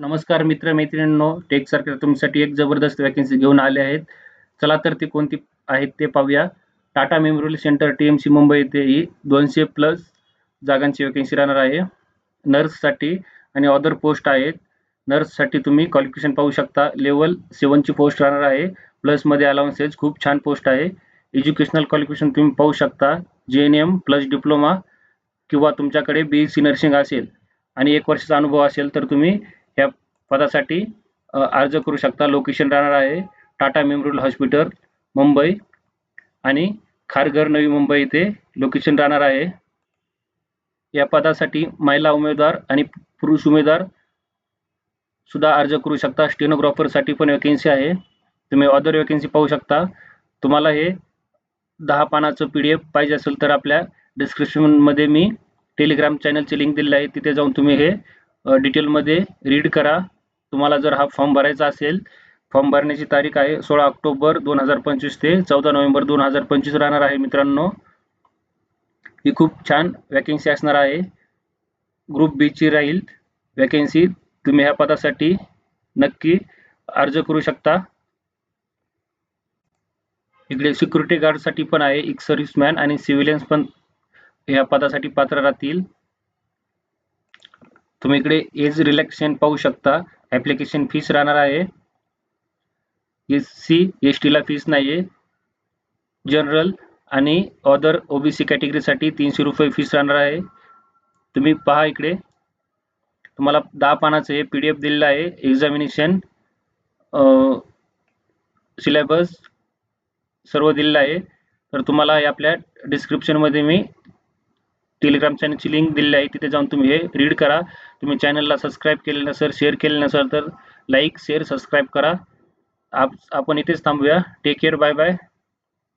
नमस्कार मित्र मैत्रिणींनो टेक सरकार तुमच्यासाठी एक जबरदस्त वॅकन्सी घेऊन आले आहेत. चला तर ती कोणती आहेत ते पाहूया. Tata memorial centre T M C Mumbai येथे ही दोनशे प्लस जागांची वॅकन्सी राहणार आहे. नर्ससाठी आणि अदर पोस्ट आहेत. नर्ससाठी तुम्ही क्वालिफिकेशन पाहू शकता. लेवल सेवनची पोस्ट राहणार आहे. प्लसमध्ये अलाउन्सेस खूप छान पोस्ट आहे. एज्युकेशनल क्वालिफिकेशन तुम्ही पाहू शकता. जे एन एम प्लस डिप्लोमा किंवा तुमच्याकडे बी एस सी नर्सिंग असेल आणि एक वर्षाचा अनुभव असेल तर तुम्ही पदासाठी अर्ज करू शकता. लोकेशन राहणार आहे टाटा मेमोरियल हॉस्पिटल मुंबई आणि खारघर नवी मुंबई इथे लोकेशन राहणार आहे. या पदासाठी महिला उमेदवार आणि पुरुष उमेदवार सुद्धा अर्ज करू शकता. स्टेनोग्राफरसाठी पण वॅकेन्सी आहे. तुम्ही अदर वॅकेन्सी पाहू शकता. तुम्हाला हे दहा पानाचं पी डी एफ पाहिजे असेल तर आपल्या डिस्क्रिप्शनमध्ये मी टेलिग्राम चॅनलची लिंक दिलेली आहे. तिथे जाऊन तुम्ही हे डिटेलमध्ये रीड करा. तुम्हाला जर हा फॉर्म भरायचा असेल फॉर्म भरण्याची तारीख आहे सोळा ऑक्टोबर दोन हजार पंचवीस ते चौदा नोव्हेंबर दोन हजार पंचवीस राहणार आहे मित्रांनो. ही खूप छान वॅकेन्सी असणार आहे. ग्रुप बीची राहील वॅकेन्सी तुम्ही ह्या पदासाठी नक्की अर्ज करू शकता. इकडे सिक्युरिटी गार्डसाठी पण आहे एक सर्व्हिसमॅन आणि सिव्हिलियन्स पण ह्या पदासाठी पात्र राहतील. तुम्ही इकडे एज रिलॅक्सेशन पाहू शकता. ॲप्लिकेशन फीस राहणार आहे. एस सी एस टीला फीस नाही आहे जनरल आणि अदर ओबीसी कॅटेगरीसाठी तीनशे रुपये फीस राहणार आहे. तुम्ही पहा इकडे. तुम्हाला दहा पानाचं हे पी डी एफ दिलेलं आहे. एक्झामिनेशन सिलेबस सर्व दिलेलं आहे. तर तुम्हाला आपल्या डिस्क्रिप्शनमध्ये मी टेलिग्राम चॅनलची लिंक दिलेली आहे. तिथे जाऊन तुम्ही हे रीड करा. तुम्ही चॅनलला सबस्क्राईब केले नसेल शेअर केले नसेल तर लाईक शेअर सबस्क्राईब करा. आप आपण इथेच थांबूया. Take care bye bye